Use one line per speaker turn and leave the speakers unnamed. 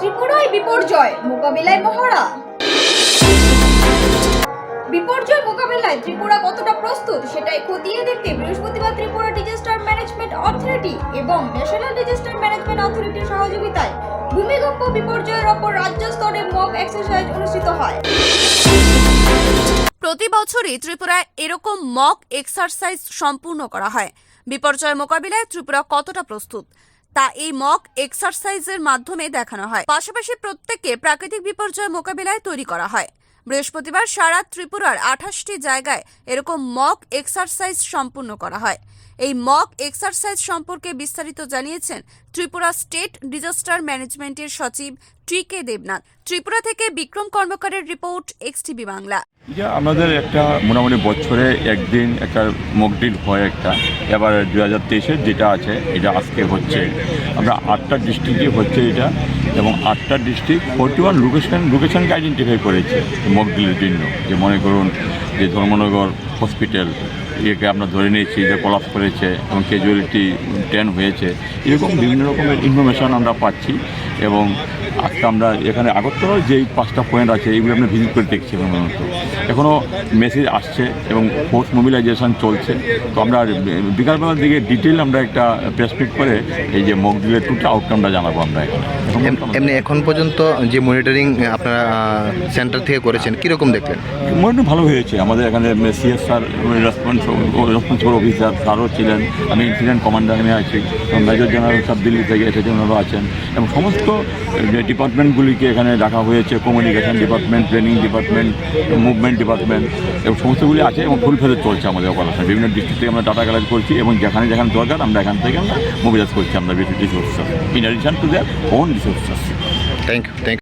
ত্রিপুরায় বিপর্যয়, মোকাবিলায় মহড়া। বিপর্যয়, মোকাবেলায় ত্রিপুরা কতটা প্রস্তুত সেটাই খতিয়ে দেখতে বৃহস্পতিবার ত্রিপুরা ডিজাস্টার ম্যানেজমেন্ট অথরিটি এবং ন্যাশনাল ডিজাস্টার ম্যানেজমেন্ট অথরিটির সহযোগিতায় ভূমিকম্প বিপর্যয়ের ওপর রাজ্য স্তরে মক এক্সারসাইজ অনুষ্ঠিত হয়।
প্রতি বছরই ত্রিপুরায় এরকম মক এক্সারসাইজ সম্পূর্ণ করা হয়। বিপর্যয় মোকাবিলায় ত্রিপুরা কতটা প্রস্তুত? তা এই মক এক্সারসাইজের মাধ্যমে দেখানো হয়। পাশাপাশি প্রত্যেককে প্রাকৃতিক বিপর্যয় মোকাবিলায় তৈরি করা হয়। বৃহস্পতিবার সারা ত্রিপুরার আঠাশটি জায়গায় এরকম মক এক্সারসাইজ সম্পূর্ণ করা হয়। এই মক এক্সারসাইজ সম্পর্কে বিস্তারিত জানিয়েছেন ত্রিপুরা স্টেট ডিজাস্টার ম্যানেজমেন্টের সচিব টি কে দেবনাথ। ত্রিপুরা থেকে বিক্রম কর্মকারের রিপোর্ট এক্সটিভি বাংলা।
আমাদের একটা মোটামুটি বছরে একদিন একটা মকডিল হয় একটা। এবার দু হাজার তেইশের যেটা আছে, এটা আজকে হচ্ছে। আমরা আটটা ডিস্ট্রিক্টে হচ্ছে এটা, এবং আটটা ডিস্ট্রিক্ট ফোর্টি ওয়ান লোকেশন লোকেশনকে আইডেন্টিফাই করেছে মকডিলের জন্য। যে মনে করুন যে ধর্মনগর হসপিটাল একে আমরা ধরে নিয়েছি যে কলাপ করেছে এবং ক্যাজুয়ালিটি টেন হয়েছে। এরকম বিভিন্ন রকমের ইনফরমেশান আমরা পাচ্ছি। এবং আজকে আমরা এখানে আগরতলার যেই পাঁচটা পয়েন্ট আছে এইগুলো আমরা ভিজিট করে দেখছি এখনও মেসেজ আসছে এবং ফোর্স মোবিলাইজেশন চলছে। তো আমরা বিকালবেলার দিকে ডিটেল আমরা একটা প্রেসপিট করে এই যে মকডিলের টুটা আউটকামটা জানাব আমরা এখানে। এখন
এম- এমনি এখন পর্যন্ত যে মনিটরিং আপনারা সেন্টার থেকে করেছেন কীরকম দেখলেন?
মোটামুটি ভালো হয়েছে। আমাদের এখানে সিএসআর রেসপন্স রেসপন্সিবল অফিসার স্যারও ছিলেন। আমি ইনসিডেন্ট কমান্ডার আমি আছি। মেজর জেনারেল সব দিল্লি থেকে এসেছেন ওনারাও আছেন। এবং সমস্ত যে ডিপার্টমেন্টগুলিকে এখানে রাখা হয়েছে communication department training department movement department এবং সমস্তগুলি আছে এবং ফুল ফেলে চলছে আমাদের অপারেশন বিভিন্ন ডিস্ট্রিক্ট থেকে আমরা ডাটা কালেক্ট করছি এবং যেখানে যেখানে দরকার আমরা এখান থেকে আমরা মোবিলাইজ করছি আমরা resources in addition to their own resources
thank you thank